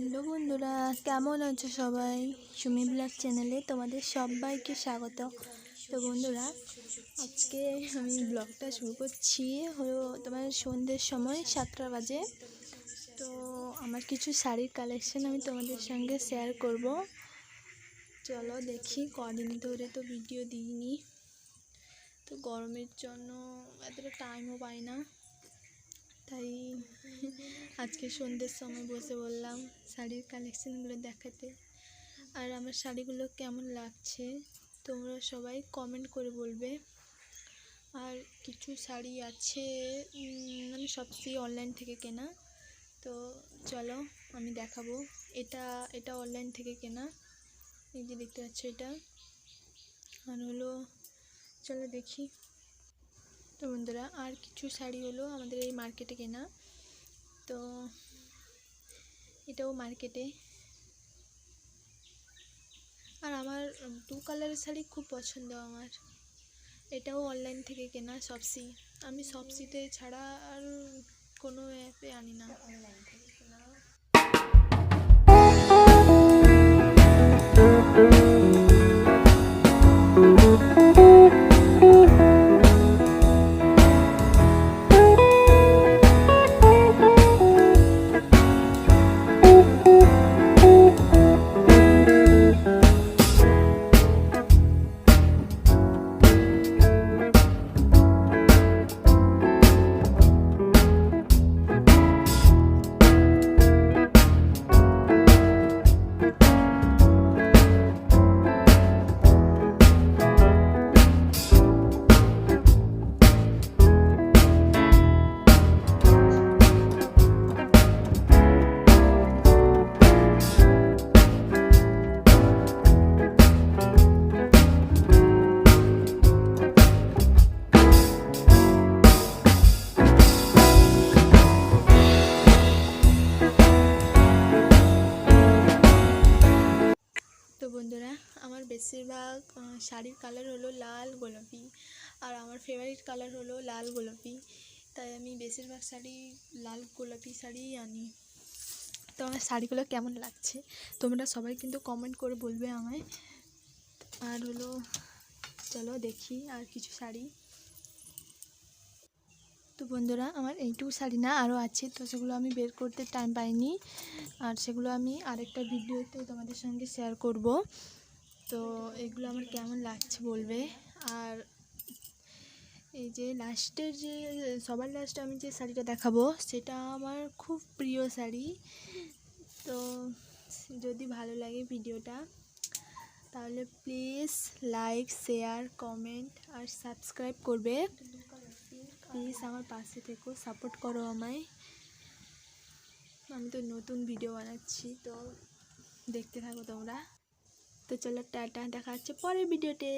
Hello বন্ধুরা, কেমন আছো সবাই? সুমি ব্লগ চ্যানেলে তোমাদের সবাইকে স্বাগত। তো বন্ধুরা, আজকে আমি ব্লগটা শুরু করছি হলো তোমার সন্ধ্যের সময় সাতটা বাজে। তো আমার কিছু শাড়ির কালেকশন আমি তোমাদের সঙ্গে শেয়ার করব। চলো দেখি, কদিন ধরে তো ভিডিও দিইনি। তো গরমের জন্য এতটা টাইমও পাই না। তাই আজকে সন্ধ্যের সময় বসে বললাম শাড়ির কালেকশানগুলো দেখাতে। আর আমার শাড়িগুলো কেমন লাগছে তোমরা সবাই কমেন্ট করে বলবে। আর কিছু শাড়ি আছে মানে সবচেয়ে অনলাইন থেকে কেনা। তো চলো আমি দেখাবো। এটা এটা অনলাইন থেকে কেনা। এই যে দেখতে পাচ্ছ এটা। আর হলো, চলো দেখি। তো বন্ধুরা, আর কিছু শাড়ি হলো আমাদের এই মার্কেটে কেনা। তো এটাও মার্কেটে আর আমার ব্লু কালারের শাড়ি খুব পছন্দ আমার। এটাও অনলাইন থেকে কেনা সবসি আমি সবসিতে ছাড়া আর কোনো অ্যাপে আনি না। অনলাইন থেকে কেনা বন্ধুরা, আমার বেশিরভাগ শাড়ির কালার হলো লাল গোলাপি আর আমার ফেভারিট কালার হলো লাল গোলাপি। তাই আমি বেশিরভাগ শাড়ি লাল গোলাপি শাড়িই আনি। তো আমার শাড়িগুলো কেমন লাগছে? তোমরা সবাই কিন্তু কমেন্ট করে বলবে আমায়। আর হলো, চলো দেখি আর কিছু শাড়ি। তো বন্ধুরা, আমার এইটুকু শাড়ি না আরও আছে, তো সেগুলো আমি বের করতে টাইম পাইনি। আর সেগুলো আমি আরেকটা ভিডিওতে তোমাদের সঙ্গে শেয়ার করব। তো এগুলো আমার কেমন লাগছে বলবে? আর এই যে লাস্টের যে, সবার লাস্টে আমি যে শাড়িটা দেখাবো, সেটা আমার খুব প্রিয় শাড়ি। তো যদি ভালো লাগে ভিডিওটা, তাহলে প্লিজ লাইক শেয়ার কমেন্ট আর সাবস্ক্রাইব করবে। প্লিজ আমার পাশে থেকো সাপোর্ট করো আমায়। আমি তো নতুন ভিডিও বানাচ্ছি, তো দেখতে থাকো তোমরা। তো চলো, টাটা, দেখা হচ্ছে পরের ভিডিওতে